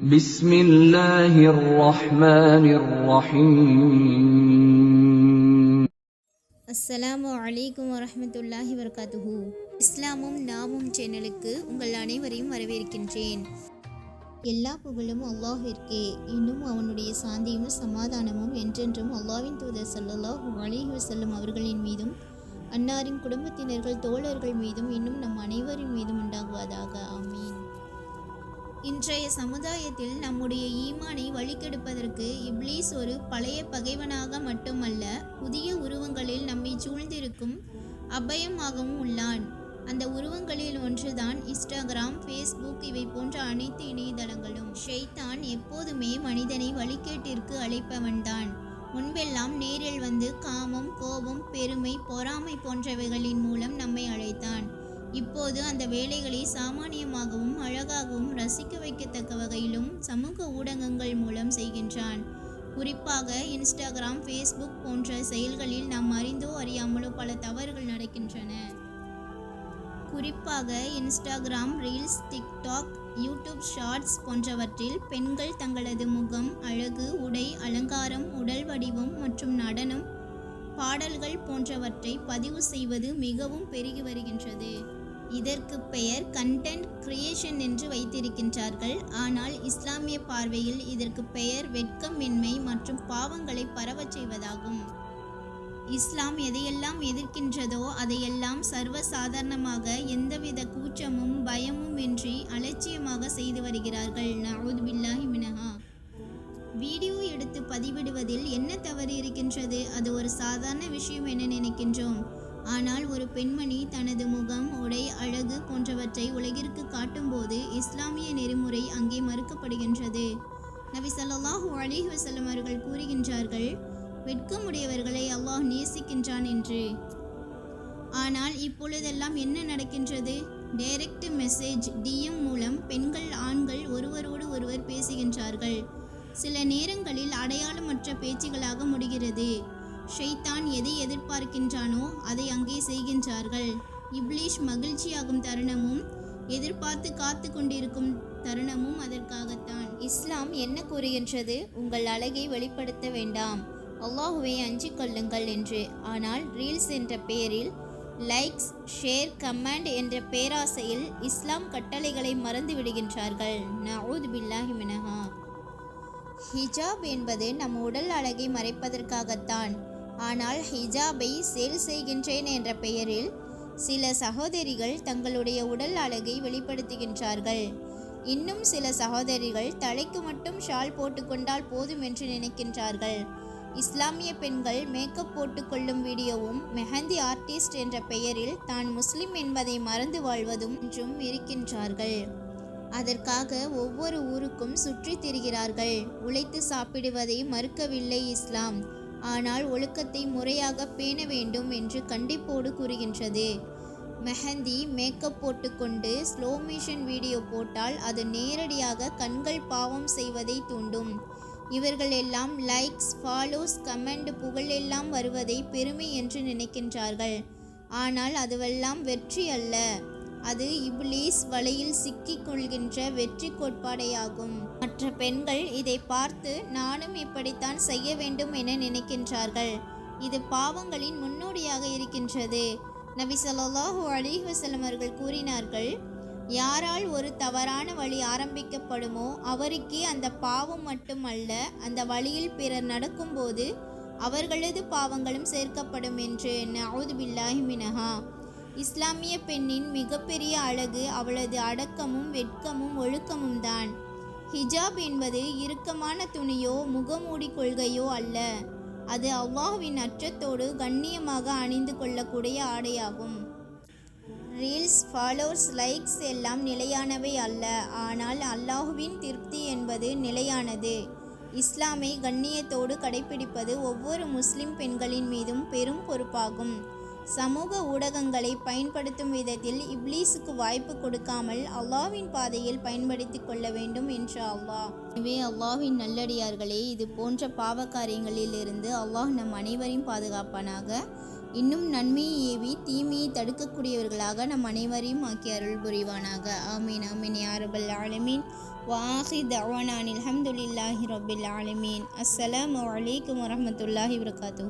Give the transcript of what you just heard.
بسم الله الرحمن الرحيم அஸ்ஸலாமு அலைக்கும் வரஹ்மத்துல்லாஹி வபரகாத்துஹு இஸ்லாமும் நாமும் சேனலுக்கு உங்கள் அனைவரையும் வரவேற்கின்றேன் எல்லா புகழும் அல்லாஹிற்கே இன்னும் அவனுடைய சாந்தியும் சமாதானமும் என்றென்றும் அல்லாஹ்வின் தூதர் ஸல்லல்லாஹு அலைஹி வஸல்லம் அவர்களின் மீதும் அன்னாரின் குடும்பத்தினர்கள் தோழர்கள் மீதும் இன்னும் நம் அனைவரின் மீதும் உண்டாகுவதாக ஆமீன் இன்றைய சமுதாயத்தில் நம்முடைய ஈமானை வழிகெடுப்பதற்கு இப்லீஸ் ஒரு பழைய பகைவனாக மட்டுமல்ல புதிய உருவங்களில் நம்மை சூழ்ந்திருக்கும் அபயமாகவும் உள்ளான். அந்த உருவங்களில் ஒன்றுதான் இன்ஸ்டாகிராம் ஃபேஸ்புக் இவை போன்ற அனைத்து இணையதளங்களும். ஷெய்தான் எப்போதுமே மனிதனை வழிகேட்டிற்கு அழைப்பவன்தான். முன்பெல்லாம் நேரில் வந்து காமம் கோபம் பெருமை பொறாமை போன்றவைகளின் மூலம் நம்மை அழைத்தான். இப்போது அந்த வேலைகளை சாமானியமாகவும் அழகாகவும் ரசிக்க வைக்கத்தக்க வகையிலும் சமூக ஊடகங்கள் மூலம் செய்கின்றான். குறிப்பாக இன்ஸ்டாகிராம் ஃபேஸ்புக் போன்ற செயல்களில் நாம் அறிந்தோ அறியாமலோ பல தவறுகள் நடக்கின்றன. குறிப்பாக Instagram reels TikTok YouTube shorts போன்றவற்றில் பெண்கள் தங்களது முகம் அழகு உடை அலங்காரம் உடல் வடிவம் மற்றும் நடனம் பாடல்கள் போன்றவற்றை பதிவு செய்வது மிகவும் பெருகி வருகின்றது. இதற்கு பெயர் கண்டென்ட் கிரியேஷன் என்று வைத்திருக்கின்றார்கள். ஆனால் இஸ்லாமிய பார்வையில் இதற்கு பெயர் வெட்கமின்மை மற்றும் பாவங்களை பரவச் செய்வதாகும். இஸ்லாம் எதையெல்லாம் எதிர்க்கின்றதோ அதையெல்லாம் சர்வ சாதாரணமாக எந்தவித கூச்சமும் பயமும் இன்றி அலட்சியமாக செய்து வருகிறார்கள். நவுத் பில்லாஹி மினஹா. வீடியோ எடுத்து பதிவிடுவதில் என்ன தவறு இருக்கின்றது? அது ஒரு சாதாரண விஷயம் என நினைக்கின்றோம். ஆனால் ஒரு பெண்மணி தனது முகம் உடை அழகு போன்றவற்றை உலகிற்கு காட்டும்போது இஸ்லாமிய நெறிமுறை அங்கே மறுக்கப்படுகின்றது. நபி ஸல்லல்லாஹு அலிஹ் வஸல்லம் அவர்கள் கூறுகின்றார்கள் வெட்கமுடையவர்களை அல்லாஹ் நேசிக்கின்றான் என்று. ஆனால் இப்பொழுதெல்லாம் என்ன நடக்கின்றது? டைரக்ட் மெசேஜ் டிஎம் மூலம் பெண்கள் ஆண்கள் ஒருவரோடு ஒருவர் பேசுகின்றார்கள். சில நேரங்களில் அடையாளமற்ற பேச்சுகளாக முடிகிறது. ஷைத்தான் எதை எதிர்பார்க்கின்றானோ அதை அங்கே செய்கின்றார்கள். இப்லீஷ் மகிழ்ச்சியாகும் தருணமும் எதிர்பார்த்து காத்து கொண்டிருக்கும் தருணமும் அதற்காகத்தான். இஸ்லாம் என்ன கூறுகின்றது? உங்கள் அழகை வெளிப்படுத்த வேண்டாம். அல்லாஹுவை அஞ்சிக் கொள்ளுங்கள் என்று. ஆனால் ரீல்ஸ் என்ற பெயரில் லைக்ஸ் ஷேர் கமெண்ட் என்ற பேராசையில் இஸ்லாம் கட்டளைகளை மறந்து விடுகின்றார்கள். நவுத் பில்லாஹி மினஹா. ஹிஜாப் என்பது நம் உடல் அழகை மறைப்பதற்காகத்தான். ஆனால் ஹிஜாபை சேல் செய்கின்றேன் என்ற பெயரில் சில சகோதரிகள் தங்களுடைய உடல் அழகை வெளிப்படுத்துகின்றார்கள். இன்னும் சில சகோதரிகள் தலைக்கு மட்டும் ஷால் போட்டுக்கொண்டால் போதும் என்று நினைக்கின்றார்கள். இஸ்லாமிய பெண்கள் மேக்கப் போட்டுக்கொள்ளும் வீடியோவும் மெஹந்தி ஆர்டிஸ்ட் என்ற பெயரில் தான் முஸ்லிம் என்பதை மறந்து வாழ்வதும் என்றும் இருக்கின்றார்கள். அதற்காக ஒவ்வொரு ஊருக்கும் சுற்றித் திரிகிறார்கள். உழைத்து சாப்பிடுவதை மறுக்கவில்லை இஸ்லாம். ஆனால் ஒழுக்கத்தை முறையாக பேண வேண்டும் என்று கண்டிப்போடு கூறுகின்றது. மெஹந்தி மேக்கப் போட்டுக்கொண்டு ஸ்லோ மோஷன் வீடியோ போட்டால் அது நேரடியாக கண்கள் பாவம் செய்வதை தூண்டும். இவர்கள் எல்லாம் லைக்ஸ் ஃபாலோஸ் கமெண்ட் புகழெல்லாம் வருவதை பெருமை என்று நினைக்கின்றார்கள். ஆனால் அதுவெல்லாம் வெற்றி அல்ல. அது இப்லீஸ் வலையில் சிக்கிக் கொள்கின்ற வெற்றி கோட்பாடையாகும். மற்ற பெண்கள் இதை பார்த்து நானும் இப்படித்தான் செய்ய வேண்டும் என நினைக்கின்றார்கள். இது பாவங்களின் முன்னோடியாக இருக்கின்றது நபி ஸல்லல்லாஹு அலைஹி அவர்கள் கூறினார்கள் யாரால் ஒரு தவறான வழி ஆரம்பிக்கப்படுமோ அவருக்கே அந்த பாவம் மட்டுமல்ல அந்த வழியில் பிறர் நடக்கும்போது அவர்களது பாவங்களும் சேர்க்கப்படும் என்று. நவுது பில்லாஹி மினஹா. இஸ்லாமிய பெண்ணின் மிகப்பெரிய அழகு அவளது அடக்கமும் வெட்கமும் ஒழுக்கமும் தான் ஹிஜாப் என்பது இறுக்கமான துணியோ முகமூடி கொள்கையோ அல்ல. அது அல்லாஹ்வின் அச்சத்தோடு கண்ணியமாக அணிந்து கொள்ளக்கூடிய ஆடையாகும். ரீல்ஸ் ஃபாலோவர்ஸ் லைக்ஸ் எல்லாம் நிலையானவை அல்ல. ஆனால் அல்லாஹுவின் திருப்தி என்பது நிலையானது. இஸ்லாமை கண்ணியத்தோடு கடைபிடிப்பது ஒவ்வொரு முஸ்லிம் பெண்களின் மீதும் பெரும் பொறுப்பாகும். சமூக ஊடகங்களை பயன்படுத்தும் விதத்தில் இப்லீஸுக்கு வாய்ப்பு கொடுக்காமல் அல்லாவின் பாதையில் பயன்படுத்திக் கொள்ள வேண்டும் என்று அல்லாஹ் எனவே அல்லாஹின் நல்லடியார்களே இது போன்ற பாவ காரியங்களிலிருந்து அல்லாஹ் நம் அனைவரையும் பாதுகாப்பானாக. இன்னும் நன்மையை ஏவி தீமையை தடுக்கக்கூடியவர்களாக நம் அனைவரையும் ஆக்கி அருள் புரிவானாக. ஆமீன் ஆமீன் யாரபல் ஆலமீன். வாஹி தவானான் அல்ஹம்துலில்லாஹி ரபில் ஆலமீன். அஸ்ஸலாம் வலைக்கம் வரமத்துல்லாஹி வரகாத்து